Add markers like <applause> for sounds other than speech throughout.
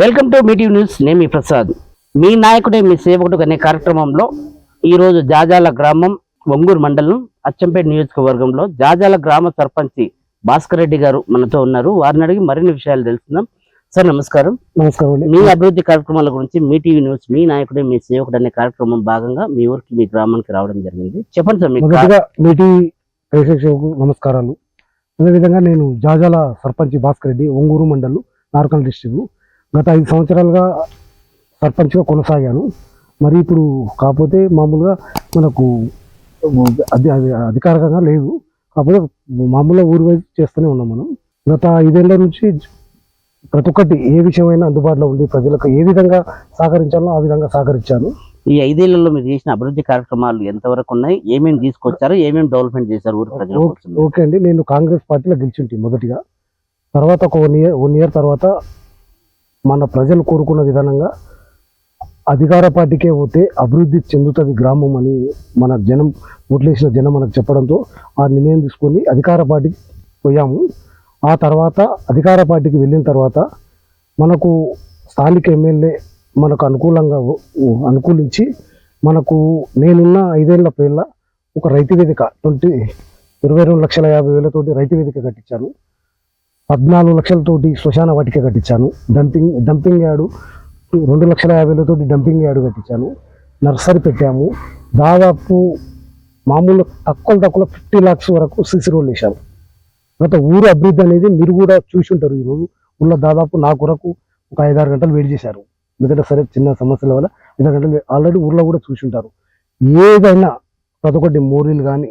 Welcome to మీటివ్ news. నేను మీ ప్రసాద్. మీ నాయకుడే మీ సేవకుడు అనే కార్యక్రమంలో ఈరోజు జాజాల గ్రామం ఒంగూరు మండలం అచ్చంపేట నియోజకవర్గంలో జాజాల గ్రామ సర్పంచి భాస్కర్ రెడ్డి గారు మనతో ఉన్నారు. వారిని అడిగి మరిన్ని విషయాలు తెలుసుకుందాం. సార్ నమస్కారం. నమస్కారం మీ అభివృద్ధి కార్యక్రమాల గురించి మీ టీవీ న్యూస్ మీ నాయకుడే మీ సేవకుడు అనే కార్యక్రమం భాగంగా మీ ఊరికి మీ గ్రామానికి రావడం జరిగింది. చెప్పండి సార్ మీకు మొదటగా మీటి ప్రేక్షకులకు నమస్కారాలు. అదేవిధంగా నేను జాజాల సర్పంచ్ భాస్కర్ రెడ్డి ఒంగూరు మండలం నార్కల్ డిస్టిక్ గత ఐదు సంవత్సరాలుగా సర్పంచ్గా కొనసాగాను. మరి ఇప్పుడు కాకపోతే మామూలుగా మనకు అది అధికారికంగా లేదు. కాకపోతే మామూలుగా ఊరు వైపు చేస్తూనే ఉన్నాం మనం. గత ఐదేళ్ళ నుంచి ప్రతి ఒక్కటి ఏ విషయమైనా అందుబాటులో ఉంది. ప్రజలకు ఏ విధంగా సహకరించాలో ఆ విధంగా సహకరించాను ఈ ఐదేళ్ళలో మీరు చేసిన అభివృద్ధి కార్యక్రమాలు ఎంతవరకు ఉన్నాయి? ఏమేమి తీసుకొచ్చారు? ఏమేమి డెవలప్మెంట్ చేశారు? ఊరి ప్రజల ఓకే అండి. నేను కాంగ్రెస్ పార్టీలో గెలిచింటి మొదటిగా. తర్వాత ఒక వన్ ఇయర్ వన్ ఇయర్ తర్వాత మన ప్రజలు కోరుకున్న విధానంగా అధికార పార్టీకే పోతే అభివృద్ధి చెందుతుంది గ్రామం అని మన జనం ఓట్లేసిన జనం మనకు చెప్పడంతో ఆ నిర్ణయం తీసుకొని అధికార పార్టీకి పోయాము. ఆ తర్వాత అధికార పార్టీకి వెళ్ళిన తర్వాత మనకు స్థానిక ఎమ్మెల్యే మనకు అనుకూలంగా అనుకూలించి మనకు నేనున్న ఐదేళ్ళ పేర్ల ఒక రైతు వేదిక ట్వంటీ ఇరవై రెండు లక్షల యాభై వేలతోటి రైతు వేదిక కట్టించాను పద్నాలుగు లక్షలతోటి శ్మశాన వాటిక కట్టించాను. డంపింగ్ డంపింగ్ యార్డు రెండు లక్షల యాభై డంపింగ్ యార్డు కట్టించాను. నర్సరీ పెట్టాము. దాదాపు మామూలు తక్కువ తక్కువ ఫిఫ్టీ లాక్స్ వరకు సిసి రోడ్లు వేశాము గత ఊరు అభివృద్ధి అనేది మీరు కూడా చూసి ఉంటారు. ఈరోజు ఊళ్ళో దాదాపు నా కొరకు ఒక ఐదారు గంటలు వెయిట్ చేశారు. ఎందుకంటే సరే చిన్న సమస్యల వల్ల ఐదారు గంటలు ఆల్రెడీ ఊర్లో కూడా చూసి ఉంటారు. ఏదైనా ప్రతి ఒక్కటి మోరీలు కానీ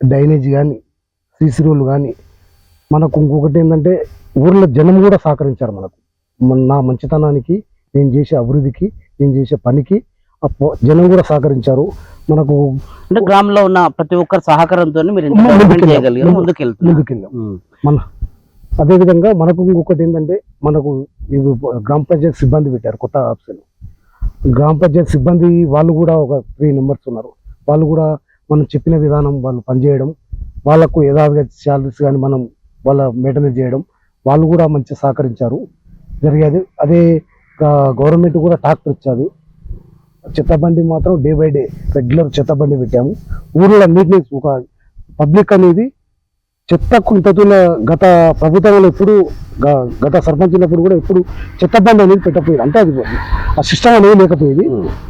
డ్రైనేజ్ కానీ సీసీ రోడ్లు కానీ మనకు ఇంకొకటి ఏంటంటే ఊర్లో జనం కూడా సహకరించారు మనకు. మన- నా మంచితనానికి నేను చేసే అభివృద్ధికి నేను చేసే పనికి జనం కూడా సహకరించారు. మనకు అంటే గ్రామంలో ఉన్న ప్రతి ఒక్కరి సహకారంతో. మన అదేవిధంగా మనకు ఇంకొకటి ఏంటంటే మనకు గ్రామ పంచాయతీ సిబ్బంది పెట్టారు కొత్త ఆప్షన్ గ్రామ పంచాయతీ సిబ్బంది వాళ్ళు కూడా ఒక త్రీ మెంబర్స్ ఉన్నారు. వాళ్ళు కూడా మనం చెప్పిన విధానం వాళ్ళు పనిచేయడం వాళ్ళకు యథావిధిగా శాలరీస్ కానీ మనం వాళ్ళ మెయింటెనెన్స్ చేయడం వాళ్ళు కూడా మంచి సహకరించారు. జరిగేది అదే గవర్నమెంట్ కూడా ట్రాక్టర్ ఇచ్చాది. చెత్తబండి మాత్రం డే బై డే రెగ్యులర్ చెత్తబండి పెట్టాము. నీట్నెస్ ఒక పబ్లిక్ అనేది చెత్త కుంతతుల గత ప్రభుత్వంలో ఎప్పుడు గత సర్పంచ్ ఉన్నప్పుడు కూడా ఎప్పుడు చెత్త బండి అనేది పెట్టకపోయేది. అంటే అది ఆ సిస్టమ్ అనేది లేకపోయేది.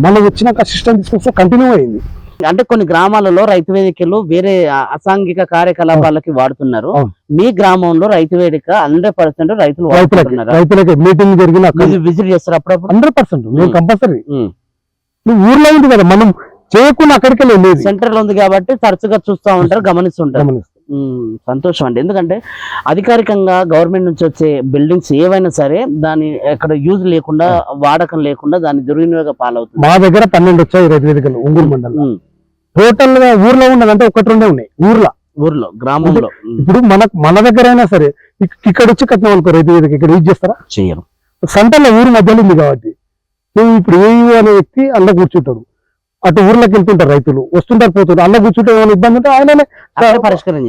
మనం వచ్చినాక ఆ సిస్టమ్ తీసుకొస్తే కంటిన్యూ అయింది. అంటే కొన్ని గ్రామాలలో రైతు వేదికలు వేరే అసాంఘిక కార్యకలాపాలకి వాడుతున్నారు. మీ గ్రామంలో రైతు వేదిక హండ్రెడ్ పర్సెంట్ రైతులు రైతులకి మీటింగ్ జరిగిన విజిట్ చేస్తారు అప్పుడప్పుడు? Hundred percent. కంపల్సరీ. నువ్వు ఊర్లో ఉంది కదా మనం చేయకుండా అక్కడికి సెంటర్లో ఉంది కాబట్టి తరచుగా చూస్తూ ఉంటారు గమనిస్తుంటారు. సంతోషం అండి. ఎందుకంటే అధికారికంగా గవర్నమెంట్ నుంచి వచ్చే బిల్డింగ్స్ ఏవైనా సరే దాని ఎక్కడ యూజ్ లేకుండా వాడకం లేకుండా దాని దుర్వినియోగ పాలవుతుంది. మా దగ్గర పన్నెండు వచ్చాయి రైతు వేదికలు మండలం. టోటల్గా ఊర్లో ఉన్నదంటే ఒకటి రెండే ఉన్నాయి. ఊర్లో. ఊర్లో గ్రామంలో. ఇప్పుడు మన మన దగ్గర అయినా సరే ఇక్- ఇక్కడ వచ్చి కట్టినాం అనుకో రైతు వేదిక ఇక్కడ యూజ్ చేస్తారా? చెయ్యరు. సంతలో ఊరు మధ్యలో ఉంది కాబట్టి. నువ్వు ఇప్పుడు ఏ అనే వ్యక్తి అల్ల కూర్చుంటాడు. అటు ఊర్లోకి వెళ్తుంటారు రైతులు. వస్తుంటారు పోతుంటారు. అల్ల కూర్చుంటే ఏమైనా ఇబ్బంది ఉంటే ఆయననే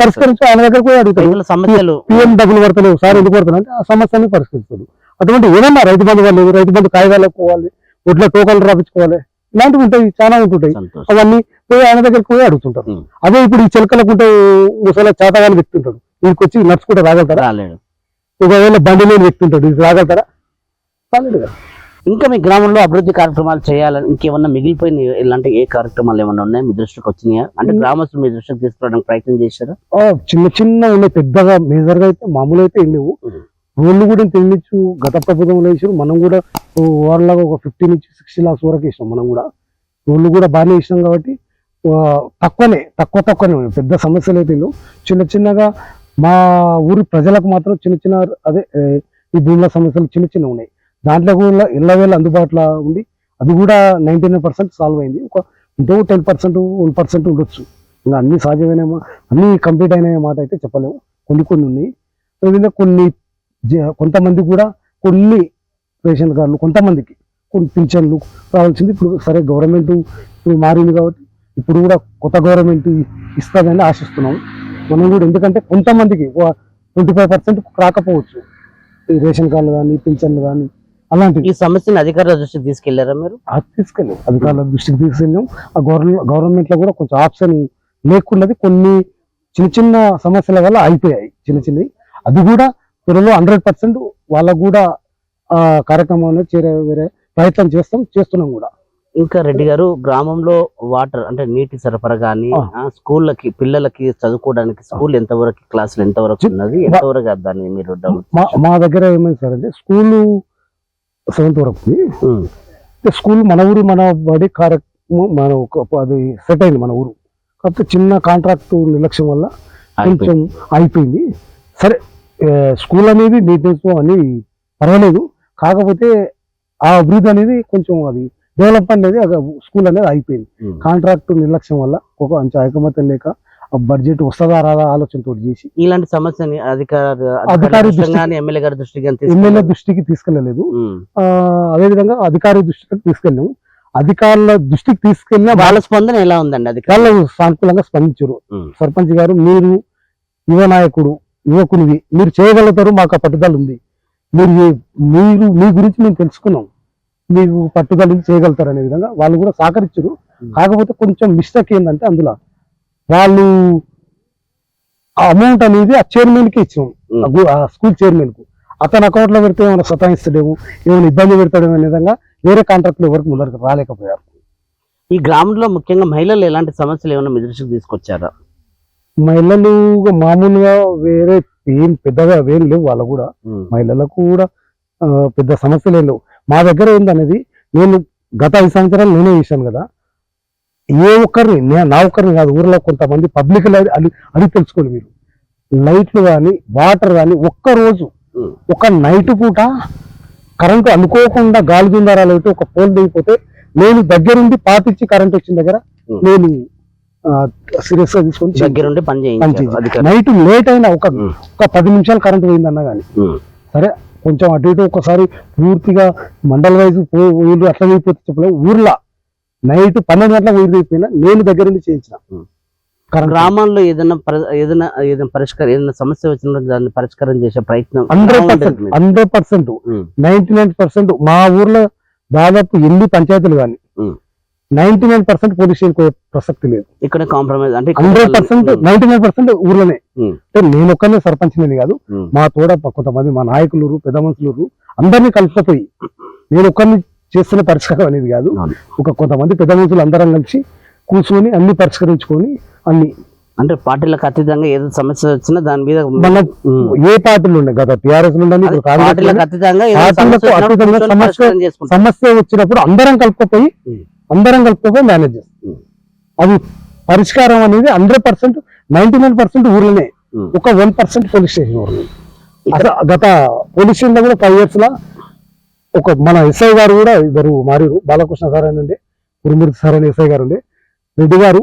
పరిష్కరించి ఆయన అడుగుతాడు రైతుల సమస్యలు పిఎం డబ్బులు పడతలేవు సార్ ఎందుకు పడుతున్నాయి అంటే ఆ సమస్యని పరిష్కరిస్తాడు అటువంటి ఏదన్నా రైతు బంధు వాళ్ళు రైతు బంధు కాగితాలకు పోవాలి ఒడ్ల టోకన్లు రాపించుకోవాలి ఇలాంటివి ఉంటాయి చాలా ఉంటుంటాయి. అవన్నీ పోయి ఆయన దగ్గరికి పోయి అడుగుతుంటారు. అదే ఇప్పుడు ఈ చిలకలకుంటే ముసలి చేతగాని వ్యక్తి ఉంటాడు. వీడికి వచ్చి నడుచుకుంటే రాగలుగుతారా? ఒకవేళ బండి లేని వ్యక్తి ఉంటాడు ఇది రాగలుగుతారా? రాలేడు కదా. ఇంకా మీ గ్రామంలో అభివృద్ధి కార్యక్రమాలు చేయాలని ఇంకేమన్నా మిగిలిపోయిన ఇలాంటి ఏ కార్యక్రమాలు ఏమన్నా ఉన్నాయా? మీ దృష్టికి వచ్చినాయా? అంటే. గ్రామస్తులు మీ దృష్టికి తీసుకురావడానికి ప్రయత్నం చేశారా? చిన్న చిన్న ఉన్నాయి పెద్దగా మేజర్గా అయితే మామూలు అయితే లేవు. రోడ్లు కూడా తెలియచ్చు గత ప్రభుత్వంలో వేసారు మనం కూడా ఓవర్లాగా ఒక ఫిఫ్టీ నుంచి సిక్స్టీ లాక్స్ వరకు వేసినాం మనం కూడా. రోడ్లు కూడా బాగానే వేసినాం కాబట్టి తక్కువనే తక్కువ తక్కువనే ఉన్నాయి. పెద్ద సమస్యలు అయితే లేవు. చిన్న చిన్నగా మా ఊరి ప్రజలకు మాత్రం చిన్న చిన్న అదే ఈ భూముల సమస్యలు చిన్న చిన్న ఉన్నాయి. దాంట్లో కూడా ఇళ్ళ అందుబాటులో ఉండి అది కూడా నైంటీ నైన్ పర్సెంట్ సాల్వ్ అయింది. ఒక ఇంకో టెన్ పర్సెంట్ వన్ పర్సెంట్ ఉండొచ్చు. ఇంకా అన్ని సహజమైన అన్నీ కంప్లీట్ అయిన మాట అయితే చెప్పలేము. కొన్ని కొన్ని ఉన్నాయి. అదేవిధంగా కొన్ని జ- కొంతమంది కూడా కొన్ని రేషన్ కార్డులు కొంతమందికి కొన్ని పింఛన్లు రావాల్సింది. ఇప్పుడు సరే గవర్నమెంట్ మారింది కాబట్టి ఇప్పుడు కూడా కొత్త గవర్నమెంట్ ఇస్తుందని ఆశిస్తున్నాం మనం కూడా ఎందుకంటే కొంతమందికి ట్వంటీ ఫైవ్ పర్సెంట్ రాకపోవచ్చు. రేషన్ కార్డులు కానీ పింఛన్లు కానీ. అలాంటిది. ఈ సమస్యను అధికారుల దృష్టికి తీసుకెళ్ళారా మీరు? తీసుకెళ్ళాం. అధికారుల దృష్టికి తీసుకెళ్ళాం. ఆ గవర్నమెంట్ గవర్నమెంట్లో కూడా కొంచెం ఆప్షన్ లేకున్నది కొన్ని చిన్న చిన్న సమస్యల వల్ల అయిపోయాయి. చిన్న చిన్నవి. అది కూడా త్వరలో హండ్రెడ్ పర్సెంట్ వాళ్ళకు కూడా ఆ కార్యక్రమం అనేది చేరే వేరే ప్రయత్నం చేస్తాం చేస్తున్నాం కూడా. ఇంకా రెడ్డి గారు గ్రామంలో వాటర్ అంటే నీటి సరఫరా కానీ. స్కూళ్ళకి పిల్లలకి చదువుకోవడానికి స్కూల్ ఎంతవరకు క్లాసులు ఎంతవరకు ఉన్నది ఎంతవరకు దాన్ని మీరు మా దగ్గర ఏమైంది సార్ అంటే స్కూలు సెవెంత్ వరకు స్కూల్ మన ఊరు మన బడి కార్యక్రమం మన అది సెట్ అయింది మన ఊరు. కాకపోతే చిన్న కాంట్రాక్ట్ నిర్లక్ష్యం వల్ల అయిపోయింది. కొంచెం అయిపోయింది. సరే స్కూల్ అనేది నీట్నెస్ అని పర్వాలేదు. కాకపోతే ఆ అభివృద్ధి అనేది కొంచెం అది డెవలప్మెంట్ అనేది స్కూల్ అనేది అయిపోయింది. కాంట్రాక్ట్ నిర్లక్ష్యం వల్ల ఒక మంచి ఐకమత్యం లేక బడ్జెట్ వస్తుందా రాదా ఆలోచనతో చేసి ఇలాంటి సమస్యని అధికార ఎమ్మెల్యే గారి దృష్టికి ఎమ్మెల్యే? దృష్టికి తీసుకెళ్ళలేదు ఉమ్. ఆ, అదేవిధంగా అధికారి దృష్టికి తీసుకెళ్ళాము అధికారుల దృష్టికి తీసుకెళ్ళిన వాళ్ళ స్పందన ఎలా ఉందండి అధికారులు సానుకూలంగా స్పందించారు. సర్పంచ్ గారు మీరు యువ నాయకుడు యువకునివి మీరు చేయగలుగుతారు మాకు ఆ పట్టుదల ఉంది మీరు మీరు మీ గురించి మేము తెలుసుకున్నాం మీకు పట్టుదల చేయగలుగుతారు అనే విధంగా వాళ్ళు కూడా సహకరించారు. కాకపోతే కొంచెం మిస్టేక్ ఏంటంటే అందులో వాళ్ళు ఆ అమౌంట్ అనేది ఆ చైర్మన్కి ఇచ్చాం. ఉమ్. ఆ స్కూల్ చైర్మన్కు. అతని అకౌంట్లో పెడితే ఏమైనా సతాయిస్తాడేమో ఏమైనా ఇబ్బంది పెడతాడేమో అనే విధంగా వేరే కాంట్రాక్ట్లు ఎవరికి ముందరికి రాలేకపోయారు. ఈ గ్రామంలో ముఖ్యంగా మహిళలు ఎలాంటి సమస్యలు ఏమైనా మీ దృష్టికి తీసుకొచ్చారా? మహిళలు మామూలుగా వేరే ఏం పెద్దగా ఏం లేవు వాళ్ళు కూడా. మహిళలకు కూడా పెద్ద సమస్యలు లేవు. మా దగ్గర ఏందనేది నేను గత ఐదు సంవత్సరాలు నేనే చేశాను కదా. ఏ ఒక్కరిని నే- నా ఒక్కరిని కాదు ఊర్లో కొంతమంది పబ్లిక్ అది అది తెలుసుకోండి మీరు లైట్లు కానీ వాటర్ కానీ ఒక్క రోజు. ఒక నైట్ పూట కరెంటు అనుకోకుండా గాలి దుందారాలు అయితే ఒక పోల్ దిగిపోతే నేను దగ్గరుండి పాటించి కరెంట్ వచ్చిన దగ్గర. నేను సీరియస్గా తీసుకొని. దగ్గరుండి పని పని చేయించారు చేయించాను. అధికారులు నైట్ లేట్ అయినా ఒక. ఒక పది నిమిషాలు కరెంట్ పోయిందన్నా కానీ. సరే కొంచెం అటు ఇటు ఒకసారి పూర్తిగా మండల వైజ్ ఊళ్ళు అట్లా అయిపోతే చెప్పలేదు ఊర్లో నైట్ పన్నెండు గంటల అయిపోయినా నేను దగ్గర నుండి చేయించిన గ్రామాల్లో ఏదైనా ఏదైనా ఏదైనా పరిష్కారం ఏదైనా సమస్య వచ్చిన దాన్ని పరిష్కారం చేసే ప్రయత్నం hundred percent? Hundred percent. Ninety nine percent మా ఊర్లో దాదాపు ఎన్ని పంచాయతీలు కానీ. Ninety nine percent police station ప్రసక్తి లేదు ఇక్కడ కాంప్రమైజ్ అంటే hundred percent. Ninety nine percent ఊర్లోనే. అంటే నేను ఒక్కనే సర్పంచ్ నేను కాదు. మా తోడ కొంతమంది మా నాయకులు పెద్ద మనుషులు అందరినీ కలిసిపోయి నేను ఒక్కరిని చేస్తున్న పరిష్కారం అనేది కాదు. ఒక కొంతమంది పెద్ద మనుషులు అందరం కలిసి కూర్చొని అన్ని పరిష్కరించుకొని అన్ని అంటే పార్టీలకు అతీతంగా ఏదో సమస్య వచ్చినా దాని మీద మన. ఏ పార్టీలు ఉన్నాయి గత టిఆర్ఎస్ పార్టీలకు అతీతంగా సమస్య వచ్చినప్పుడు అందరం కలుపుకపోయి. అందరం కలుపుకపోయి మేనేజ్ చేస్తాం ఉమ్. అది పరిష్కారం అనేది hundred percent ninety nine percent ఊర్లోనే. ఒక వన్ పర్సెంట్ పోలీస్ స్టేషన్ ఊర్లో గత పోలీస్ స్టేషన్ కూడా ఫైవ్ ఇయర్స్ లా ఒక మన ఎస్ఐ గారు కూడా ఇద్దరు మారిరు బాలకృష్ణ సార్ అని ఉండే గురుమూర్తి సార్ అని ఎస్ఐ గారు ఉండే రెడ్డి గారు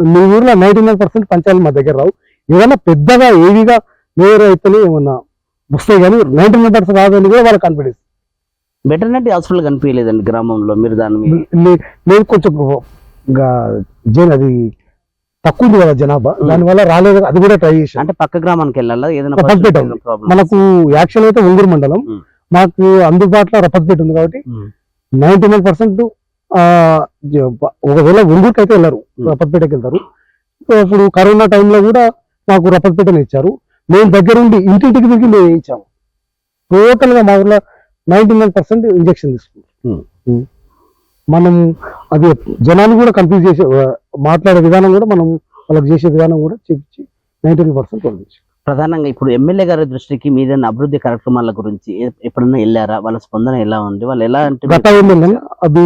మీ ఊర్లో నైన్టీ నైన్ పర్సెంట్ పంచాయతీలు మా దగ్గర రావు. ఏదైనా పెద్దగా ఏవిగా మేయర్ అయితేనే ఏమన్నా వస్తాయి కానీ నైన్టీ నైన్ పర్సెంట్ రాదని కూడా వాళ్ళ కాన్ఫిడెన్స్ వెటర్నరీ హాస్పిటల్ కనిపించలేదండి గ్రామంలో మీరు దాని లేదు కొంచెం జన అది తక్కువ ఉంది కదా జనాభా. దానివల్ల రాలేదు అది కూడా ట్రై చేశాను అంటే పక్క గ్రామానికి వెళ్ళాలా? ఏదైనా మనకు యాక్షన్ అయితే ఒంగూరు మండలం. ఉమ్. మాకు అందుబాటులో రపత్పేట ఉంది కాబట్టి. నైన్టీ నైన్ పర్సెంట్ ఒకవేళ ఒంగూరుకి అయితే వెళ్ళరు. రపత్పేటకి వెళ్తారు ఇప్పుడు కరోనా టైంలో కూడా మాకు రపత్పేటని ఇచ్చారు మేము దగ్గరుండి ఇంటింటికి తిరిగి మేము వేయించాము టోటల్గా మా ఊర్లో నైన్టీ నైన్ పర్సెంట్ ఇంజక్షన్. ఉమ్. మనం అది జనాన్ని కూడా కన్ఫ్యూజ్ చేసే మాట్లాడే విధానం కూడా మనం వాళ్ళకి చేసే విధానం కూడా చెప్పించి నైన్టీ నైన్ పర్సెంట్ పంపించాం ప్రధానంగా ఇప్పుడు ఎమ్మెల్యే గారి దృష్టికి మీదైనా అభివృద్ధి కార్యక్రమాల గురించి ఎప్పుడన్నా వెళ్ళారా? వాళ్ళ స్పందన ఎలా ఉంది? వాళ్ళు ఎలా అంటే గత ఎమ్మెల్యే అది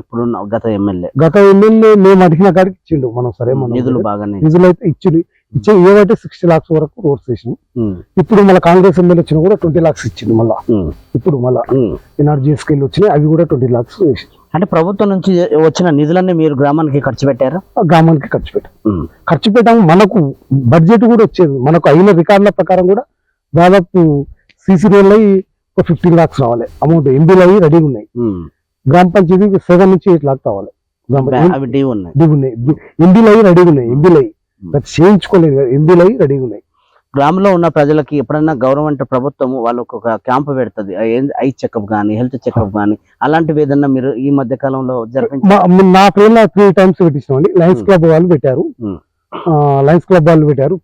ఇప్పుడు గత ఎమ్మెల్యే. గత ఎమ్మెల్యే మేము అడిగిన కాడికి ఇచ్చిండు మనం సరే మనం నిధులు బాగానే నిధులు అయితే ఇచ్చిండు. ఇచ్చే ఏవైతే సిక్స్టీ లాక్స్ వరకు రోడ్స్ వేసినాం ఉమ్. ఇప్పుడు మళ్ళీ కాంగ్రెస్ ఎమ్మెల్యే వచ్చినా కూడా ట్వంటీ లాక్స్ ఇచ్చిండు మళ్ళా. ఇప్పుడు మళ్ళా. ఎన్ఆర్జీఎస్కి వచ్చినాయి అవి కూడా ట్వంటీ లాక్స్ వేసి అంటే ప్రభుత్వం నుంచి వచ్చిన నిధులన్నీ మీరు గ్రామానికి ఖర్చు పెట్టారా? గ్రామానికి ఖర్చు పెట్టాం. ఉమ్. ఖర్చు పెట్టాము. మనకు బడ్జెట్ కూడా వచ్చేది. మనకు అయిన రికార్డుల ప్రకారం కూడా దాదాపు సీసీ రోడ్లు అయ్యి ఒక ఫిఫ్టీన్ లాక్స్ రావాలి. అమౌంట్ ఎంబీలు అయ్యి రెడీగా ఉన్నాయి. గ్రామ పంచాయతీ సెవెన్ నుంచి ఎయిట్ లాక్ కావాలి గ్రామ బ్యా- అవి డ్యూ ఉన్నాయి. రెడీగా ఉన్నాయి. ఎంబీలు అయ్యి రెడీగా ఉన్నాయి. ఎంబీలు అయ్యి చేయించుకోలేదు ఎంబీలు అయ్యి రెడీగా ఉన్నాయి. గ్రామంలో ఉన్న ప్రజలకి ఎప్పుడైనా గవర్నమెంట్ ప్రభుత్వం వాళ్ళకు ఒక క్యాంప్ పెడుతుంది. ఐ చెకప్ కానీ హెల్త్ చెకప్ కానీ అలాంటివి ఏదన్నా మీరు ఈ మధ్య కాలంలో జరిపించారు నా పేరులో త్రీ టైమ్స్ పెట్టించినామండి. లయన్స్. క్లబ్ వాళ్ళు పెట్టారు. లయన్స్ క్లబ్ వాళ్ళు పెట్టారు.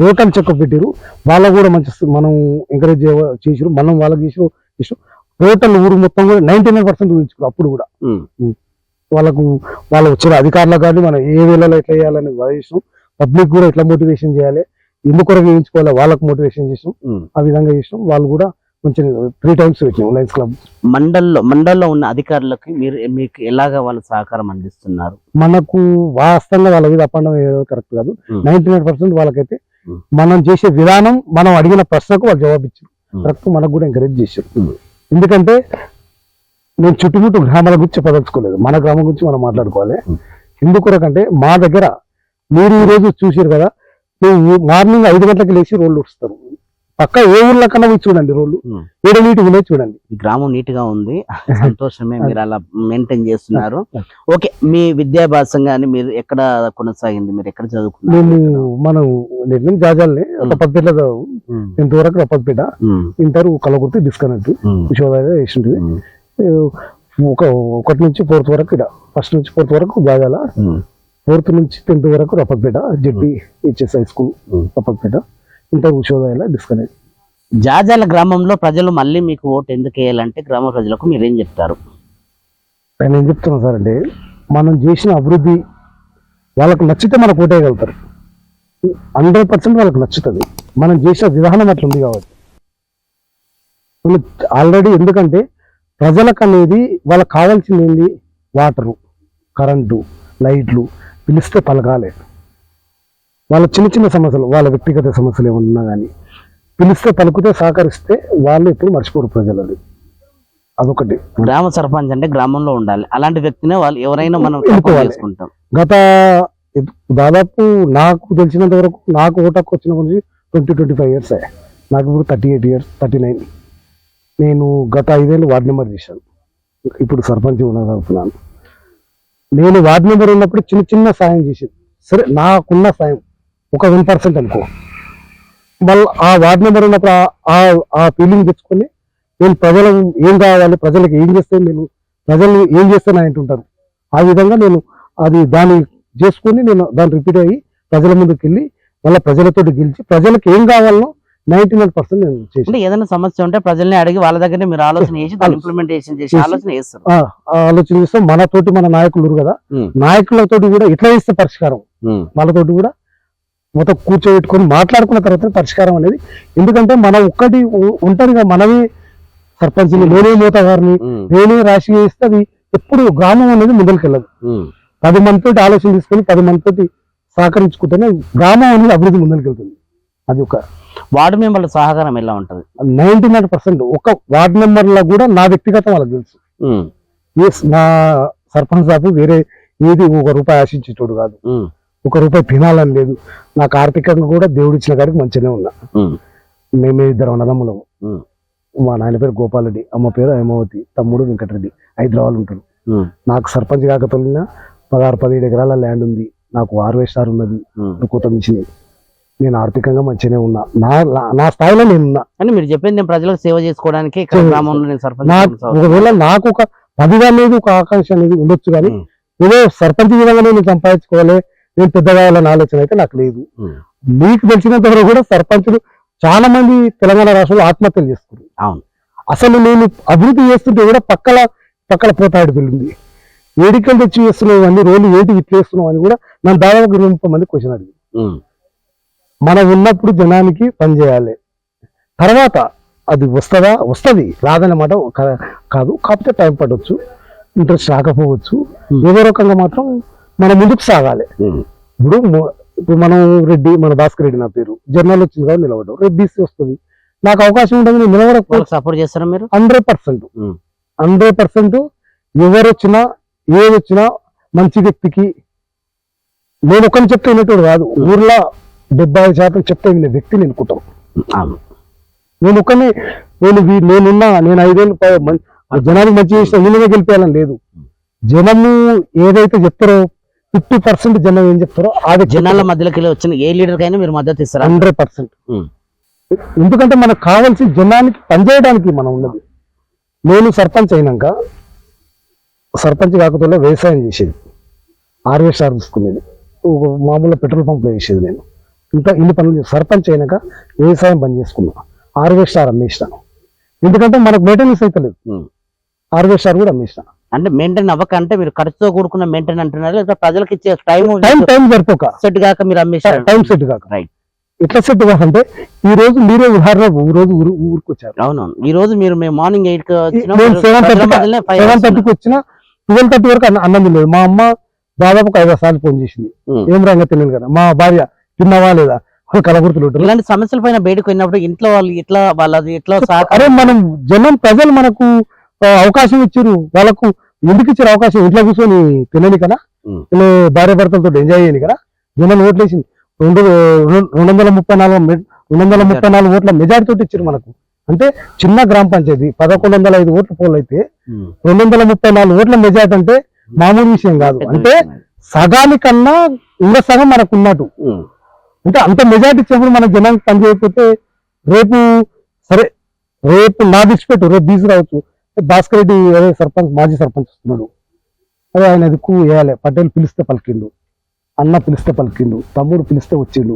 టోటల్ చెకప్ పెట్టారు. వాళ్ళకు కూడా మంచి మనం ఎంకరేజ్ చేసారు. మనం వాళ్ళకి చేసారు టోటల్ ఊరు మొత్తం కూడా నైన్టీ నైన్ పర్సెంట్ ఊహించుకున్నారు అప్పుడు కూడా. వాళ్ళకు వాళ్ళు వచ్చిన అధికారులకు కానీ మనం ఏ వేళలో ఎట్లా చేయాలని చేసాం పబ్లిక్ కూడా ఎట్లా మోటివేషన్ చేయాలి. ఎందుకొరకు వేయించుకోవాలి వాళ్ళకు మోటివేషన్ చేసాం ఆ విధంగా చేసాం వాళ్ళు కూడా మంచి త్రీ టైమ్స్ పెట్టినాం లయన్స్ క్లబ్ మండల్లో మండల్లో ఉన్న అధికారులకి మీరు మీకు ఎలాగా వాళ్ళు సహకారం అందిస్తున్నారు? మనకు వాస్తవంగా వాళ్ళ మీద అప్పండం కరెక్ట్ కాదు. నైన్టీ నైన్ పర్సెంట్ వాళ్ళకైతే. మనం చేసే విధానం మనం అడిగిన ప్రశ్నకు వాళ్ళు జవాబు ఇచ్చారు. కరెక్ట్ మనకు కూడా ఎంకరేజ్ చేశారు. ఎందుకంటే నేను చుట్టుముట్టు గ్రామాల గురించి చెప్పదలుచుకోలేదు. మన గ్రామం గురించి మనం మాట్లాడుకోవాలి. Hmm. ఎందుకొరకంటే మా దగ్గర మీరు ఈ రోజు చూసారు కదా నువ్వు మార్నింగ్ ఐదు గంటలకు లేచి రోడ్లు వస్తారు పక్క ఏ ఊర్ల కన్నా పోయి చూడండి రోడ్లు. ఏడు నీటి ఉన్నాయి చూడండి. గ్రామం నీట్గా ఉంది. <laughs> <laughs> సంతోషమే మీరు అలా మెయింటైన్ చేస్తున్నారు. <laughs> ఓకే మీ విద్యాభ్యాసం కానీ మీరు ఎక్కడ కొనసాగింది? మీరు ఎక్కడ మేము చదువుకున్నారు మనం నిర్ణయం జాజాలని ఉమ్, టెన్త్ వరకు రప్పపేట ఉమ్, ఇంటర్ కలగుర్తి డిస్కనెక్ట్ వేసింటివి. ఉమ్, ఒక ఒకటి నుంచి ఫోర్త్ వరకు ఇక్కడ. ఫస్ట్ నుంచి ఫోర్త్ వరకు జాజాల. ఫోర్త్ నుంచి టెన్త్ వరకు Rappapeta ZP HS high school ఉమ్. రప్పపేట ఇంటర్ యశోదాయల డిస్కనెక్ట్ జాజాల గ్రామంలో ప్రజలు మళ్ళీ మీకు ఓటు ఎందుకు వేయాలంటే గ్రామ ప్రజలకు మీరేం చెప్తారు? నేను ఏం చెప్తున్నా సార్ అంటే మనం చేసిన అభివృద్ధి వాళ్ళకు నచ్చితే మనకు ఓటేయగలుగుతారు హండ్రెడ్ పర్సెంట్ వాళ్ళకి నచ్చుతుంది. మనం చేసిన విధానం అట్లా ఉంది కాబట్టి. ఆల్రెడీ ఎందుకంటే ప్రజలకు అనేది వాళ్ళకి కావాల్సింది ఏంది? వాటరు కరెంటు లైట్లు పిలిస్తే పలకాలి. వాళ్ళ చిన్న చిన్న సమస్యలు వాళ్ళ వ్యక్తిగత సమస్యలు ఏమన్నా కానీ పిలిస్తే పలుకుతే సహకరిస్తే వాళ్ళు ఎప్పుడు మర్చిపోరు ప్రజలు అది అదొకటి. గ్రామ సర్పంచ్ అంటే గ్రామంలో ఉండాలి. అలాంటి వ్యక్తినే వాళ్ళు ఎవరైనా మనం. చేసుకుంటాం. గత దాదాపు నాకు తెలిసినంత వరకు నాకు ఓటకు వచ్చిన గురించి ట్వంటీ ట్వంటీ ఫైవ్ ఇయర్స్ నాకు ఇప్పుడు thirty eight years thirty nine నేను గత ఐదేళ్ళు వార్డ్ నెంబర్ చేశాను. ఇప్పుడు సర్పంచ్ ఉండగలుగుతున్నాను నేను వార్డ్ మెంబర్ ఉన్నప్పుడు చిన్న చిన్న సాయం చేసింది. సరే నాకున్న సాయం. ఒక వన్ పర్సెంట్ అనుకో. మళ్ళీ ఆ వార్డ్ మెంబర్ ఉన్నప్పుడు ఆ- ఆ- ఫీలింగ్ తెచ్చుకొని నేను ప్రజలు ఏం కావాలి ప్రజలకు ఏం చేస్తే నేను ప్రజలు ఏం చేస్తే నా అంటుంటారు ఆ విధంగా నేను అది దాన్ని చేసుకొని నేను దాన్ని రిపీట్ అయ్యి ప్రజల ముందుకు వెళ్ళి మళ్ళీ ప్రజలతో గెలిచి ప్రజలకు ఏం కావాలనో నైన్టీ నైన్ పర్సెంట్ నేను చేసి ఏదైనా సమస్య ఉంటే ప్రజల్ని అడిగి వాళ్ళ దగ్గర మీరు ఆలోచన చేసి ఇంప్లిమెంటేషన్ చేసి చేసి- ఆలోచన చేస్తారు. ఆలోచన చేస్తే మనతోటి మన నాయకులు కదా. నాయకులతోటి కూడా ఇట్లా చేస్తే పరిష్కారం. వాళ్ళతోటి కూడా మొత్తం కూర్చోబెట్టుకొని మాట్లాడుకున్న తర్వాత పరిష్కారం అనేది. ఎందుకంటే మనం ఒక్కటి ఒంటరిగా మనమే సర్పంచ్ని నేనే మూత గారిని నేనే రాశి చేస్తే అది ఎప్పుడు గ్రామం అనేది ముందరికి వెళ్ళదు. ఉమ్. పది మందితోటి ఆలోచన తీసుకొని పది మందితోటి సహకరించుకుంటేనే గ్రామం అనేది అభివృద్ధి ముందరికి వెళ్తుంది. అది ఒక వార్డు మెంబర్ల సహకారం ఎలా ఉంటది? నైన్టీ నైన్ పర్సెంట్ ఒక వార్డ్ మెంబర్లో కూడా నా వ్యక్తిగతం వాళ్ళకి తెలుసు. ఎస్ నా సర్పంచ్ సాబు వేరే ఏది ఒక రూపాయి ఆశించేటోడు కాదు. ఒక రూపాయి తినాలని లేదు. నాకు ఆర్థికంగా కూడా దేవుడు ఇచ్చిన కాడికి మంచిగానే ఉన్నా. మేమే ఇద్దరు అన్నదమ్ములము మా నాయన పేరు గోపాలరెడ్డి అమ్మ పేరు హేమావతి తమ్ముడు వెంకటరెడ్డి హైదరాబాద్ ఉంటాడు ఉమ్, నాకు సర్పంచ్ కాకపోయినా పదహారు పదిహేడు ఎకరాల ల్యాండ్ ఉంది. నాకు హార్వెస్టార్ ఉన్నది. కొత్త మిషన్. నేను ఆర్థికంగా మంచిగానే ఉన్నా. నా నా- స్థాయిలో నేను ఉన్నా అని మీరు చెప్పింది నేను ప్రజలకు సేవ చేసుకోవడానికి గ్రామంలో నేను సర్పంచ్ ఒకవేళ నాకు ఒక పదిగా అనేది ఒక ఆకాంక్ష అనేది ఉండొచ్చు కానీ. ఏదో సర్పంచ్ విధంగా నేను సంపాదించుకోవాలి నేను పెద్ద కావాలన్న ఆలోచన అయితే నాకు లేదు. మీకు తెలిసినంత వరకు కూడా సర్పంచులు చాలా మంది తెలంగాణ రాష్ట్రంలో ఆత్మహత్యలు చేస్తున్నారు అవును. అసలు నేను అభివృద్ధి చేస్తుంటే కూడా పక్కల పక్కల పోతాడు వెళ్ళింది వేడికలు తెచ్చి చేస్తున్నావు అన్ని రోజులు ఏంటి ఇట్లా చేస్తున్నావు అని కూడా నన్ను దాదాపు ఇరవై ముప్పై మంది క్వశ్చన్ అడిగింది మనం ఉన్నప్పుడు జనానికి పని చేయాలి. తర్వాత అది వస్తుందా? వస్తుంది. రాదనే మాట కా- కాదు. కాకపోతే టైం పడవచ్చు ఇంట్రెస్ట్ రాకపోవచ్చు. ఏదో రకంగా మాత్రం మనం ముందుకు సాగాలి. ఇప్పుడు ఇప్పుడు మనం రెడ్డి మన భాస్కర్ రెడ్డి నా పేరు. జర్నల్ వచ్చింది కాబట్టి నిలబడ్డాం. రేపు బీసీ వస్తుంది. నాకు అవకాశం ఉంటుంది నేను నిలబడకపోతే సపోర్ట్ చేస్తారా మీరు? Hundred percent. హండ్రెడ్ పర్సెంట్ ఎవరు వచ్చినా ఏది వచ్చినా మంచి వ్యక్తికి నేను ఒకరిని చెప్తే వినేటోడు కాదు. ఊర్లో డెబ్బై ఐదు శాతం చెప్తే వినే వ్యక్తి నేను కుటుంబం అవును. నేను ఒకరిని నేను నేనున్నా నేను ఐదేళ్ళు జనానికి మంచి చేసిన నేనే గెలిపేయాలని లేదు. జనము ఏదైతే చెప్తారో ఫిఫ్టీ పర్సెంట్ జనం ఏం చెప్తారో అది జనాల మధ్యలోకి వెళ్ళి వచ్చిన ఏ లీడర్ కైనా మీరు మద్దతు ఇస్తారా? Hundred percent. ఎందుకంటే మనకు కావాల్సిన జనానికి పనిచేయడానికి మనం ఉన్నది. నేను సర్పంచ్ అయినాక సర్పంచ్ కాకపోతే వ్యవసాయం చేసేది. ఆర్వేస్టార్ తీసుకునేది ఒక మామూలుగా పెట్రోల్ పంప్లో చేసేది నేను. ఇంకా ఇన్ని పనులు సర్పంచ్ అయినాక వ్యవసాయం పని చేసుకున్నా. ఆర్వేస్టార్ అమ్మేసిన ఎందుకంటే మనకు మెయింటెనెన్స్ అయితే లేదు. ఉమ్. ఆర్వేస్టార్ కూడా అమ్మేసిన అంటే మెయింటైన్ అవ్వక అంటే మీరు ఖర్చుతో కూడుకున్న మెయింటైన్ అంటున్నారు. లేదా ప్రజలకు ఇచ్చే టైం టైం టైం సరిపోక. సెట్ కాక మీరు అమ్మేశారు టైం సెట్ కాక. రైట్ ఎట్లా సెట్ కాకంటే ఈ రోజు మీరే ఉదాహరణ ఈ రోజు ఊరు ఊరికి వచ్చారు అవునవును. ఈ రోజు మీరు మేము మార్నింగ్ ఎయిట్ సెవెన్ థర్టీకి వచ్చిన. ట్వెల్వ్ థర్టీ వరకు అన్న- తినలేదు. మా అమ్మ దాదాపు ఐదు సార్లు ఫోన్ చేసింది. ఏం రంగా తెలియదు కదా. మా భార్య తిన్నావా లేదా? కలగుర్తులు ఇలాంటి సమస్యల పైన బయటకు వెళ్ళినప్పుడు ఇంట్లో వాళ్ళు ఎట్లా వాళ్ళది ఎట్లా అరే మనం జనం ప్రజలు మనకు అవకాశం ఇచ్చారు వాళ్ళకు ఎందుకు ఇచ్చారు అవకాశం? ఇంట్లో కూర్చొని తినని కదా? భార్య భర్తలతో ఎంజాయ్ చేయని కదా? జనం ఓట్లేసింది. రెండు రెండు వందల ముప్పై నాలుగు రెండు వందల ముప్పై నాలుగు ఓట్ల మెజారిటీ తోటి ఇచ్చారు మనకు. అంటే చిన్న గ్రామ పంచాయతీ పదకొండు వందల ఐదు ఓట్ల పోల్ అయితే. రెండు వందల ముప్పై నాలుగు ఓట్ల మెజారిటీ అంటే మామూలు విషయం కాదు. అంటే సగానికన్నా ఇంకా సగం మనకు ఉన్నట్టు. అంటే అంత మెజారిటీ ఇచ్చినప్పుడు మన జనానికి పని చేయకపోతే రేపు సరే రేపు నా పెట్టు రేపు తీసుకురావచ్చు భాస్కర్ రెడ్డి అదే సర్పంచ్ మాజీ సర్పంచ్ వస్తున్నాడు. అదే ఆయన దిక్కు వేయాలి? పటేల్ పిలిస్తే పలికిండు. అన్న పిలిస్తే పలికిండు. తమ్ముడు పిలిస్తే వచ్చిండు.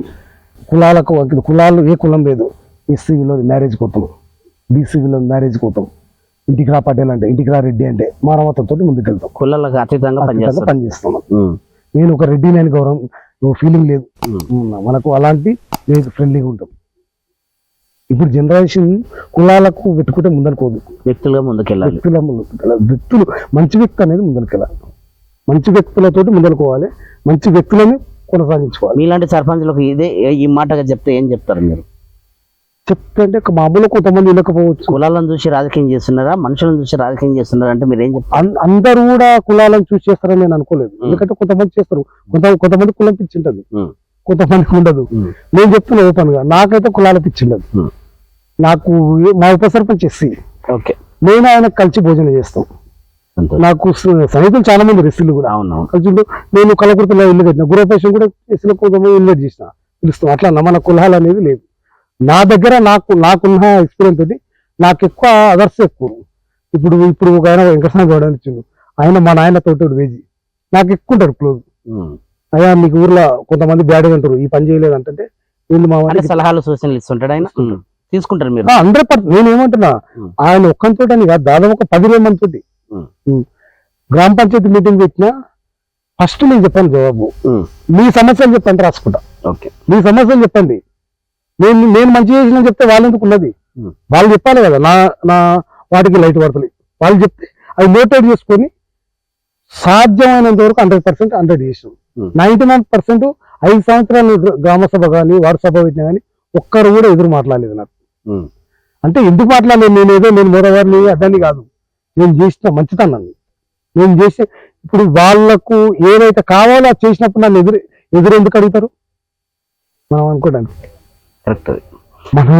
కులాలకు. కులాలు ఏ కులం లేదు. ఎస్సీలో మ్యారేజ్ పోతాం బీసీలో మ్యారేజ్ పోతాం ఇంటికి రా పటేల్ అంటే ఇంటికి రా రెడ్డి అంటే మానవతతో ముందుకెళ్తాం. కులాలకు అతీతంగా పనిచేస్తాం. నేను ఒక రెడ్డి నేను గౌరవం ఫీలింగ్ లేదు. ఉమ్, మనకు అలాంటి ఫ్రెండ్లీగా ఉంటాం. ఇప్పుడు జనరేషన్ కులాలకు పెట్టుకుంటే ముందనుకోదు వ్యక్తులుగా ముందుకెళ్ళాలి. వ్యక్తుల వ్యక్తులు మంచి వ్యక్తి అనేది ముందరికెళ్ళాలి. మంచి వ్యక్తులతోటి ముందరుకోవాలి మంచి వ్యక్తులని కొనసాగించుకోవాలి. మీలాంటి సర్పంచులకు ఇదే ఈ మాటగా చెప్తే ఏం చెప్తారు మీరు? చెప్తే మామూలు కొంతమంది వెళ్ళకపోవచ్చు కులాలను చూసి రాజకీయం చేస్తున్నారా? మనుషులను చూసి రాజకీయం చేస్తున్నారా అంటే మీరు ఏం చెప్తారు అందరూ కూడా కులాలను చూసి చేస్తారని నేను అనుకోలేదు. ఎందుకంటే కొంతమంది చేస్తారు. కొంత కొంతమంది కులం పిచ్చి ఉంటుంది. కొంతమందికి ఉండదు. నేను చెప్తున్నా ఓపెన్గా నాకైతే కులాల పిచ్చి ఉండదు. నాకు మా ఉప సర్పంచ్ ఎస్సీ. ఓకే. నేను ఆయన కలిసి భోజనం చేస్తాం. నాకు స- స్నేహితులు చాలా మంది రెస్సులు కూడా. కలిసి నేను కలకుర్తిలో ఇల్లు కట్టిన. గురపేషన్ కూడా ఎస్సీలో కొంతమంది ఇన్వైట్ చేసిన. పిలుస్తాం. అట్లా మన కులాలు అనేది లేదు నా దగ్గర నాకు నాకున్న ఎక్స్పీరియన్స్ తోటి నాకు ఎక్కువ అదర్స్ ఎక్కువ ఇప్పుడు ఇప్పుడు ఒక ఆయన వెంకటస్వామి గౌడ అని వచ్చిండు ఆయన మా నాయన తోటి వేజీ నాకు ఎక్కువ ఉంటారు క్లోజ్. అయ్యా మీకు ఊర్లో కొంతమంది బ్యాడ్గా అంటారు ఈ పని చేయలేదు అంటే ఏంది మా సలహాలు సూచనలు ఇస్తుంటాడు ఆయన. తీసుకుంటారు మీరు హండ్రెడ్ పర్సెంట్ నేను ఏమంటున్నా. ఆయన ఒక్కరితో అని కాదు దాదాపు ఒక పదివేల మంది తోటి ఉమ్. ఉమ్. గ్రామ పంచాయతీ మీటింగ్ పెట్టినా ఫస్ట్ నేను చెప్పాను జవాబు. మీ సమస్యలు చెప్పండి రాసుకుంటా ఓకే మీ సమస్యలు చెప్పండి నేను నేను మంచి చేసిన చెప్తే వాళ్ళు ఎందుకు ఉన్నది. వాళ్ళు చెప్పాలి కదా నా నా వాటికి లైట్ పడతలు. వాళ్ళు చెప్తే అవి నోటెడ్ చేసుకొని సాధ్యమైనంత వరకు హండ్రెడ్ పర్సెంట్ హండ్రెడ్ చేసాం. నైన్టీ నైన్ పర్సెంట్ ఐదు సంవత్సరాలు గ్ర- గ్రామ సభ కానీ వార్డు సభ పెట్టినా కానీ ఒక్కరు కూడా ఎదురు మాట్లాడలేదు నాకు. అంటే ఎందుకు మాట్లాడలేదు నేను ఏదో నేను మూడవారిని అదని కాదు. నేను చేసిన మంచితనాన్ని. నేను చేసే ఇప్పుడు వాళ్ళకు ఏదైతే కావాలో అది చేసినప్పుడు నన్ను ఎదురు ఎదురు ఎందుకు అడుగుతారు? మనం అనుకోవడానికి కరెక్ట్ మనం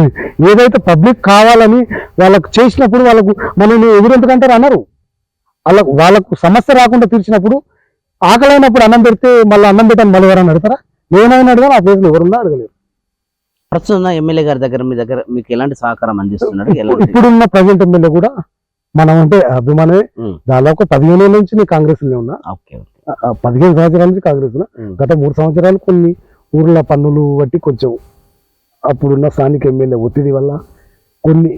ఏదైతే పబ్లిక్ కావాలని వాళ్ళకు చేసినప్పుడు వాళ్ళకు మనం ఎదురు ఎందుకంటారు అన్నారు? వాళ్ళకు వాళ్ళకు సమస్య రాకుండా తీర్చినప్పుడు ఆకలైనప్పుడు అన్నం పెడితే మళ్ళీ అన్నం పెట్టని మళ్ళీ ఎవరైనా అడుగుతారా? నేనైనా అడగాలి ఆ ప్లేస్లో ఎవరున్నా అడగలేరు. ప్రస్తుతం ఎమ్మెల్యే గారి దగ్గర మీ దగ్గర మీకు ఎలాంటి సహకారం అందిస్తున్నాడు ఇప్పుడున్న ప్రజెంట్ ఎమ్మెల్యే కూడా మనం అంటే అభిమానమే. దాదాపు పదిహేను ఏళ్ళ నుంచి నేను కాంగ్రెస్లో ఉన్నా పదిహేను సంవత్సరాల నుంచి కాంగ్రెస్ ఉన్నా. ఉమ్. గత మూడు సంవత్సరాలు కొన్ని ఊర్ల పన్నులు బట్టి కొంచెం అప్పుడున్న స్థానిక ఎమ్మెల్యే ఒత్తిడి వల్ల కొన్ని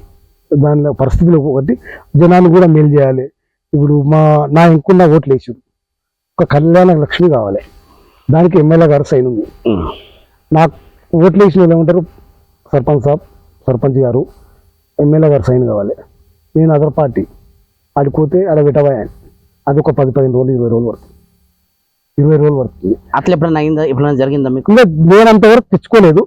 దానిలో పరిస్థితులు బట్టి జనాలు కూడా మేలు చేయాలి. ఇప్పుడు మా నా ఇంకున్న ఓట్లు వేసి ఒక కళ్యాణ లక్ష్మి కావాలి. దానికి ఎమ్మెల్యే గారు సైన్ ఉంది. నాకు ఓట్లు వేసిన వాళ్ళు ఏమంటారు? సర్పంచ్ సాబ్ సర్పంచ్ గారు ఎమ్మెల్యే గారు సైన్ కావాలి. నేను అదర్ పార్టీ. ఆడిపోతే ఆడ అది ఒక పది పదిహేను రోజులు ఇరవై రోజులు పడుతుంది. ఇరవై రోజులు పడుతుంది అట్లా ఎప్పుడైనా అయిందా? ఎప్పుడైనా జరిగిందా మీకు? నేను అంతవరకు తెచ్చుకోలేదు.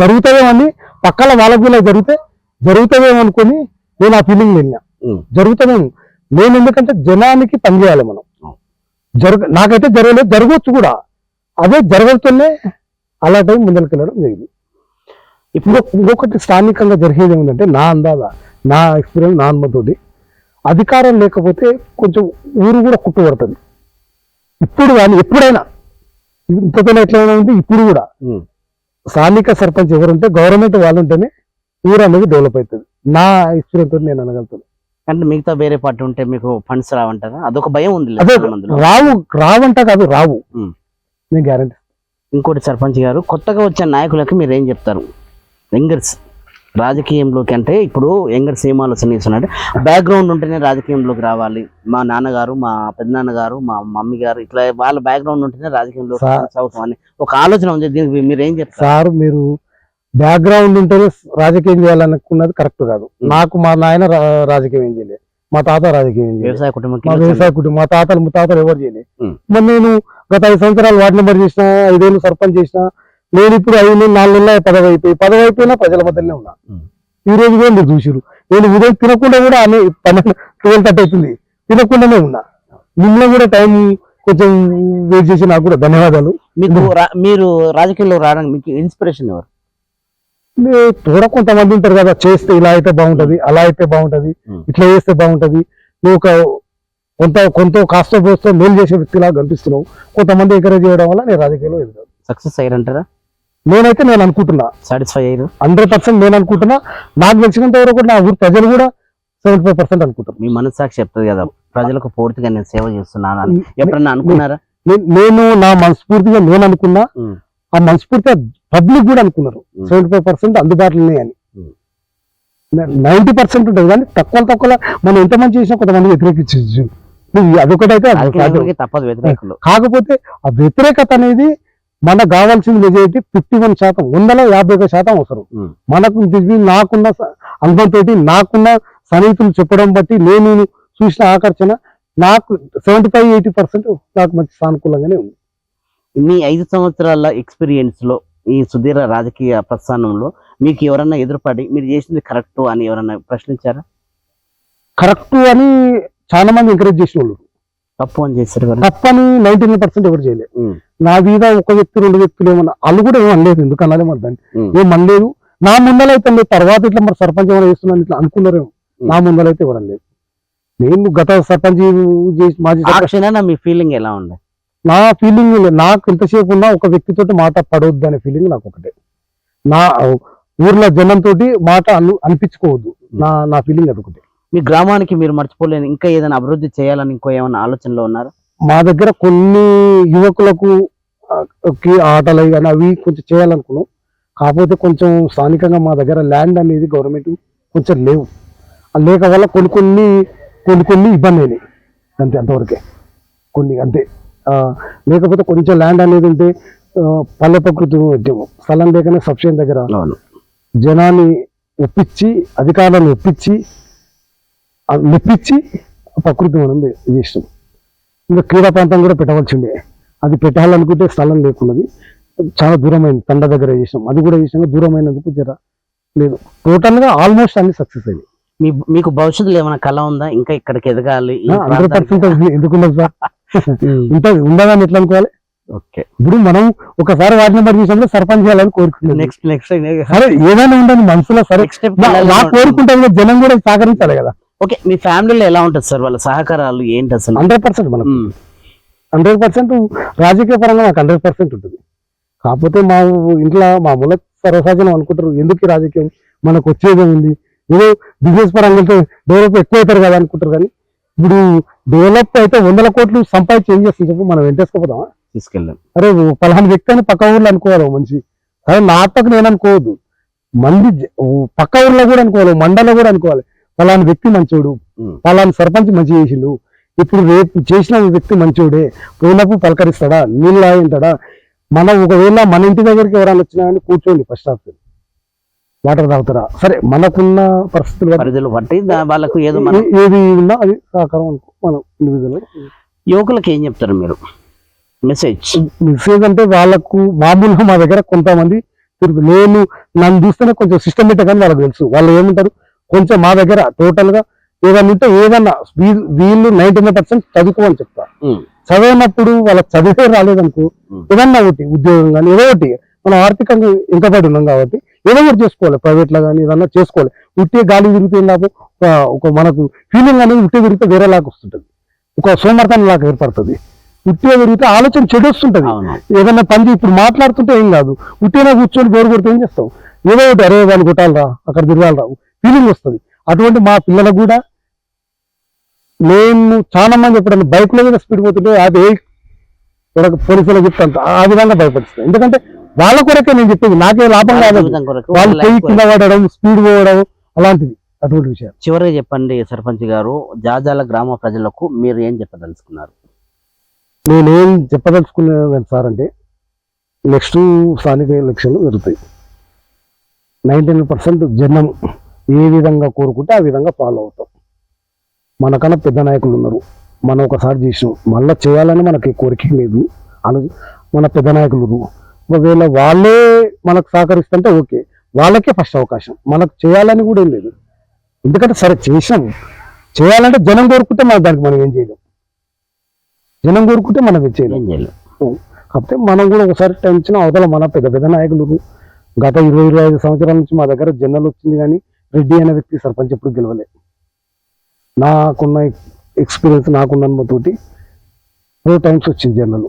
జరుగుతుందేమని పక్కల వాళ్ళకు కూడా జరిగితే జరుగుతుందేమో అనుకొని నేను ఆ ఫీలింగ్ వెళ్ళినా. జరుగుతుందేమో నేను ఎందుకంటే జనానికి పని చేయాలి మనం. జరగ నాకైతే జరగలేదు. జరగవచ్చు కూడా. అదే జరగతున్నే అలా టైం ముందరికి వెళ్ళడం జరిగింది. ఇప్పుడు ఇంకొకటి స్థానికంగా జరిగేది ఏమిటంటే నా అందాల నా ఎక్స్పీరియన్స్ నా అనుమతోటి అధికారం లేకపోతే కొంచెం ఊరు కూడా కుట్టుబడుతుంది ఇప్పుడు కానీ ఎప్పుడైనా ఇంతతో ఎట్లా ఉంది ఇప్పుడు కూడా. స్థానిక సర్పంచ్ ఎవరుంటే గవర్నమెంట్ వాళ్ళు ఉంటేనే ఊరు అనేది డెవలప్ అవుతుంది. నా ఎక్స్పీరియన్స్ తోటి నేను అనగలుగుతాను. అంటే మిగతా వేరే పార్టీ ఉంటే మీకు ఫండ్స్ రావంటారా? అదొక భయం ఉంది అదే. రావు రావంట కాదు రావు. నేను గ్యారంటీ ఇంకోటి సర్పంచ్ గారు కొత్తగా వచ్చిన నాయకులకి మీరు ఏం చెప్తారు? యంగర్స్ రాజకీయంలోకి అంటే ఇప్పుడు ఏం ఆలోచన చేస్తున్నారు బ్యాక్గ్రౌండ్ ఉంటేనే రాజకీయంలోకి రావాలి. మా నాన్నగారు మా పెద్దనాన్నగారు మా మమ్మీ గారు ఇట్లా వాళ్ళ బ్యాక్గ్రౌండ్ ఉంటేనే రాజకీయంలో అవుతాం అని ఒక ఆలోచన ఉంది. దీనికి మీరు ఏం చెప్తారు? సార్ మీరు బ్యాక్గ్రౌండ్ ఉంటేనే రాజకీయం చేయాలనుకున్నది కరెక్ట్ కాదు. నాకు మా నాయన రాజకీయం ఏం చేయలేదు మా తాత రాజకీయం వ్యవసాయ కుటుంబం మా వ్యవసాయ కుటుంబం మా తాతలు ముత్తాతలు ఎవరు చేయలేదు. మరి నేను గత ఐదు సంవత్సరాలు వార్డు నెంబర్ చేసిన ఐదేళ్ళు సర్పంచ్ చేసిన నేను ఇప్పుడు ఐదు నాలుగు నెలల పదవి అయిపోయి పదవి అయిపోయినా ప్రజల మధ్యలోనే ఉన్నా. ఈ రోజు కూడా మీరు చూసిరు నేను ఉదయం తినకుండా కూడా అనే పన్నెండు ట్వెల్వ్ థర్టీ అవుతుంది. తినకుండానే ఉన్నా. మిమ్మల్ని కూడా టైం కొంచెం వెయిట్ చేసి నాకు కూడా ధన్యవాదాలు. మీకు మీరు రాజకీయంలో రావడానికి మీకు ఇన్స్పిరేషన్ ఎవరు? కూడా కొంతమంది ఉంటారు కదా చేస్తే ఇలా అయితే బాగుంటది అలా అయితే బాగుంటది. ఇట్లా చేస్తే బాగుంటది. నువ్వు ఒక కొంత కొంత కాస్త పోస్తో మేలు చేసే వ్యక్తిలా కనిపిస్తున్నావు. కొంతమంది ఎంకరేజ్ చేయడం వల్ల నేను రాజకీయాల్లో ఎదిగాను సక్సెస్ అయ్యారంటారా? నేనైతే నేను అనుకుంటున్నా. సాటిస్ఫై అయ్యారు? హండ్రెడ్ పర్సెంట్ నేను అనుకుంటున్నా. నాకు తెలిసినంత వరకు కూడా నా ఊరు ప్రజలు కూడా సెవెంటీ ఫైవ్ పర్సెంట్ అనుకుంటున్నారు మీ మనస్సాక్షి చెప్తుంది కదా ప్రజలకు పూర్తిగా నేను సేవ చేస్తున్నాను అని. ఎప్పుడన్నా అనుకున్నారా? నేను నా మనస్ఫూర్తిగా నేను అనుకున్నా. ఆ మనస్ఫూర్తిగా పబ్లిక్ కూడా అనుకున్నారు. సెవెంటీ ఫైవ్ పర్సెంట్ అందుబాటులో ఉన్నాయని ఉమ్. నైన్టీ పర్సెంట్ ఉంటుంది కానీ తక్కువ తక్కువ మనం ఎంత మంది చేసినా కొంతమంది వ్యతిరేకించు నువ్వు అదొకటైతే తప్పదు వ్యతిరేకులు. కాకపోతే ఆ వ్యతిరేకత అనేది మనకు కావాల్సిన మెజారిటీ ఫిఫ్టీ వన్ శాతం వందల యాభై ఒక శాతం అవసరం. మనకు నాకున్న అనుభవంతో నాకున్న సన్నిహితులు చెప్పడం బట్టి నేను చూసిన ఆకర్షణ నాకు సెవెంటీ ఫైవ్ ఎయిటీ పర్సెంట్ నాకు మంచి సానుకూలంగానే ఉంది. మీ ఐదు సంవత్సరాల ఎక్స్పీరియన్స్లో ఈ సుదీర్ఘ రాజకీయ ప్రస్థానంలో మీకు ఎవరన్నా ఎదురుపడి మీరు చేసింది కరెక్ట్ అని ఎవరన్నా ప్రశ్నించారా? కరెక్ట్ అని చాలా మంది ఎంకరేజ్ చేసిన వాళ్ళు తప్పు అని చేశారు కదా. తప్పని నైన్టీ నైన్ పర్సెంట్ ఎవరు చేయలేదు. నా మీద ఒక వ్యక్తి రెండు వ్యక్తులు ఏమన్నా వాళ్ళు కూడా ఏం అనలేదు. ఎందుకు అనాలి మరి దాన్ని? ఉమ్. ఏం అనలేదు. నా ముందలైతే లేదు తర్వాత ఇట్లా మరి సర్పంచ్ ఏమైనా చేస్తున్నాను ఇట్లా అనుకున్నారేమో. నా ముందలైతే ఎవరు అనలేదు. నేను గత సర్పంచ్ మాజీ మీ ఫీలింగ్ ఎలా ఉంది? నా ఫీలింగ్ నాకు ఎంతసేపు ఉన్నా ఒక వ్యక్తితో మాట పడవద్దు అనే ఫీలింగ్ నాకు ఒకటే. నా ఊర్లో జనంతో మాట అను అనిపించుకోవద్దు. నా నా ఫీలింగ్ అదొకటి మీ గ్రామానికి మీరు మర్చిపోలేని ఇంకా ఏదైనా అభివృద్ధి చేయాలని ఇంకో ఏమైనా ఆలోచనలో ఉన్నారు? మా దగ్గర కొన్ని యువకులకు ఆటలు కానీ అవి కొంచెం చేయాలనుకున్నాం. కాకపోతే కొంచెం స్థానికంగా మా దగ్గర ల్యాండ్ అనేది గవర్నమెంట్ కొంచెం లేవు. లేక వల్ల కొన్ని కొన్ని కొన్ని కొన్ని ఇబ్బంది అయినాయి. అంతే అంతవరకే. కొన్ని అంతే. లేకపోతే కొంచెం ల్యాండ్ అనేది ఉంటే పల్లె ప్రకృతి పెట్టాము స్థలం లేకనే సబ్సిడీ దగ్గర జనాన్ని ఒప్పించి అధికారులను ఒప్పించి మెప్పించి ప్రకృతి మనం చేసినాం ఇంకా క్రీడా ప్రాంతం కూడా పెట్టవలసిందే. అది పెట్టాలనుకుంటే స్థలం లేకున్నది. చాలా దూరమైంది తండ దగ్గర చేసినాం. అది కూడా చేసినాం దూరమైనందుకు జర లేదు. టోటల్గా ఆల్మోస్ట్ అన్ని సక్సెస్ అయింది మీ మీకు భవిష్యత్తులో ఏమైనా కళ ఉందా? ఇంకా ఇక్కడికి ఎదగాలి హండ్రెడ్ పర్సెంట్ ఎందుకున్నది సార్. <laughs> ఉంటుంది ఉండదని ఎట్లా అనుకోవాలి? ఓకే. ఇప్పుడు మనం ఒకసారి వార్డు నెంబర్ చేసినప్పుడు సర్పంచ్ చేయాలని కోరుకుంటున్నాం. నెక్స్ట్ నెక్స్ట్ సరే ఏదైనా ఉండదు మనసులో సరే. నా- కోరుకుంటాం జనం కూడా సహకరించాలి కదా. ఓకే మీ ఫ్యామిలీలో ఎలా ఉంటుంది సార్? వాళ్ళ సహకారాలు ఏంటి అసలు? హండ్రెడ్ పర్సెంట్ మనకు. ఉమ్. హండ్రెడ్ పర్సెంట్ రాజకీయ పరంగా నాకు హండ్రెడ్ పర్సెంట్ ఉంటుంది. కాకపోతే మా ఇంట్లో మామూలు సర్వసహజనం అనుకుంటారు ఎందుకు రాజకీయం మనకు వచ్చేదే ఉంది? ఏదో బిజినెస్ పరంగా వెళ్తే డెవలప్ ఎక్కువ అవుతారు కదా అనుకుంటారు కానీ ఇప్పుడు డెవలప్ అయితే వందల కోట్లు సంపాదించి ఏం చేస్తుంది చెప్పు మనం వెంటేసుకోపోదామా? తీసుకెళ్ళాం అరే పలానా వ్యక్తి అని పక్క ఊర్లో అనుకోవాలి మనిషి. అదే నా పక్క నేను అనుకోవద్దు. మంది పక్క ఊర్లో కూడా అనుకోవాలి మండలంలో కూడా అనుకోవాలి. పలానా వ్యక్తి మంచోడు. పలానా సర్పంచ్ మంచి చేసిండు. ఇప్పుడు రేపు చేసిన వ్యక్తి మంచోడే పోయినప్పుడు పలకరిస్తాడా నీళ్ళు తాగింటాడా? మనం ఒకవేళ మన ఇంటి దగ్గరికి ఎవరైనా వచ్చినా కానీ కూర్చోండి ఫస్ట్ ఆఫ్ వాటర్ తాగుతారా? సరే మనకున్న పరిస్థితులు పరిధులు బట్టి వాళ్ళకు ఏదో ఏది ఉన్నా అది సహకారం అనుకో మనం ఇండివిజువల్ యువకులకు ఏం చెప్తారు మీరు? మెసేజ్ మెసేజ్ అంటే వాళ్ళకు మామూలుగా మా దగ్గర కొంతమంది తిరుగు నేను నన్ను చూస్తేనే కొంచెం సిస్టమేటిక్ అని వాళ్ళకి తెలుసు. వాళ్ళు ఏమంటారు? కొంచెం మా దగ్గర టోటల్గా ఏదన్నా ఉంటే ఏదన్నా వీళ్ళు నైన్టీ నైన్ పర్సెంట్ చదువుకోమని చెప్తా. చదివినప్పుడు వాళ్ళకి చదివే రాలేదనుకో. ఏదన్నా ఒకటి ఉద్యోగం కానీ ఏదో ఒకటి మనం ఆర్థికంగా వెనుకబడి ఉన్నాం కాబట్టి ఏదో ఒకటి చేసుకోవాలి. ప్రైవేట్లో కానీ ఏదన్నా చేసుకోవాలి. ఉట్టే గాలి తిరిగితే నాకు ఒక- మనకు ఫీలింగ్ అనేది ఉట్టే తిరిగితే వేరేలాగా వస్తుంటది. ఒక సోమర్థం లాగా ఏర్పడుతుంది. ఉట్టిగా పెరిగితే ఆలోచన చెడు వస్తుంటది. అవును. ఏదైనా పని ఇప్పుడు మాట్లాడుతుంటే ఏం కాదు. ఉట్టిగా కూర్చొని గోరు కొడితే ఏం చేస్తావు? ఏదో ఒకటి అరే వాళ్ళు కొట్టాలరా అక్కడ తిరగాలరా. ఫీలింగ్ వస్తుంది. అటువంటి మా పిల్లలకు కూడా నేను చాలా మంది ఎప్పుడైనా బైక్లో మీద స్పీడ్ పోతుంటే అది పోలీసులకు చెప్తాను ఆ విధంగా భయపడుతుంది ఎందుకంటే వాళ్ళ కొరకే నేను చెప్పేది. నాకే లాభం కాదు. వాళ్ళు పోయి కింద పడడం స్పీడ్ పోవడం అలాంటిది అటువంటి విషయాలు. చివరిగా చెప్పండి సర్పంచ్ గారు జాజాల గ్రామ ప్రజలకు మీరు ఏం చెప్పదలుచుకున్నారు? నేనేం చెప్పదలుచుకున్నాను సార్ అంటే నెక్స్ట్ స్థానిక ఎలక్షన్లు జరుగుతాయి. నైంటీ పర్సెంట్ జనం ఏ విధంగా కోరుకుంటే ఆ విధంగా ఫాలో అవుతాం. మనకన్నా పెద్ద నాయకులు ఉన్నారు. మనం ఒకసారి చేసినాం. మళ్ళీ చేయాలని మనకి కోరిక లేదు. అను మన పెద్ద నాయకులు. ఒకవేళ వాళ్ళే మనకు సహకరిస్తుంటే ఓకే. వాళ్ళకే ఫస్ట్ అవకాశం. మనకు చేయాలని కూడా ఏం లేదు. ఎందుకంటే సరే చేసాం చేయాలంటే జనం కోరుకుంటే మనం దానికి మనం ఏం చేయలేం. జనం కోరుకుంటే మనం ఏం చేయలేం. కాకపోతే మనం కూడా ఒకసారి టైం ఇచ్చిన అవతల మన పెద్ద పెద్ద నాయకులు గత ఇరవై ఇరవై ఐదు సంవత్సరాల నుంచి మా దగ్గర జనరల్ వచ్చింది కానీ రెడ్డి అనే వ్యక్తి సర్పంచ్ ఎప్పుడు గెలవలే. నాకున్న ఎక్స్పీరియన్స్ నాకున్న అనుమతితోటి టూ టైమ్స్ వచ్చింది జనరల్.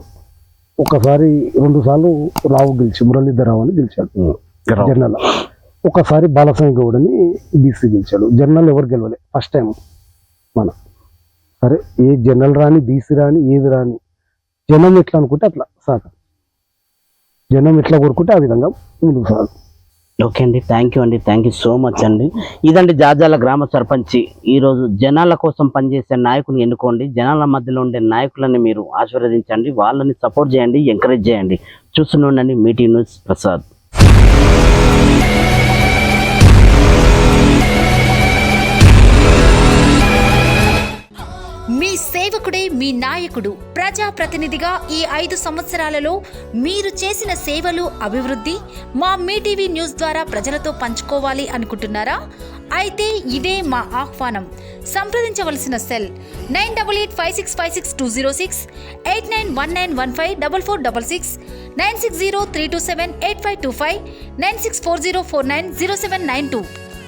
ఒకసారి రెండు సార్లు రావు గెలిచి మురళీధర్ రావు అని గెలిచాడు. జనరల్. ఒకసారి బాలస్వామి గౌడ్ అని బీసీ గెలిచాడు. జనరల్ ఎవరు గెలవలే. ఫస్ట్ టైం మన. సరే ఏ జనరల్ రాని బీసీ రాని ఏది రాని జనం ఎట్లా అనుకుంటే అట్లా సాగ. జనం ఎట్లా కోరుకుంటే ఆ విధంగా ముందుకు సాగు ఓకే అండి థ్యాంక్ యూ అండి థ్యాంక్ యూ సో మచ్ అండి. ఇదండి జాజాల గ్రామ సర్పంచి. ఈరోజు జనాల కోసం పనిచేసే నాయకుని ఎన్నుకోండి. జనాల మధ్యలో ఉండే నాయకులని మీరు ఆశీర్వదించండి. వాళ్ళని సపోర్ట్ చేయండి ఎంకరేజ్ చేయండి. చూస్తున్నాండి మీటింగ్ న్యూస్ ప్రసాద్. మీ సేవకుడే మీ నాయకుడు. ప్రజా ప్రతినిధిగా ఈ ఐదు సంవత్సరాలలో మీరు చేసిన సేవలు అభివృద్ధి మా మీటీవీ న్యూస్ ద్వారా ప్రజలతో పంచుకోవాలి అనుకుంటున్నారా? అయితే ఇదే మా ఆహ్వానం. సంప్రదించవలసిన cell nine double eight five six five six two zero six eight nine one nine one five double four double six nine six zero three two seven eight five two five nine six four zero four nine zero seven nine two.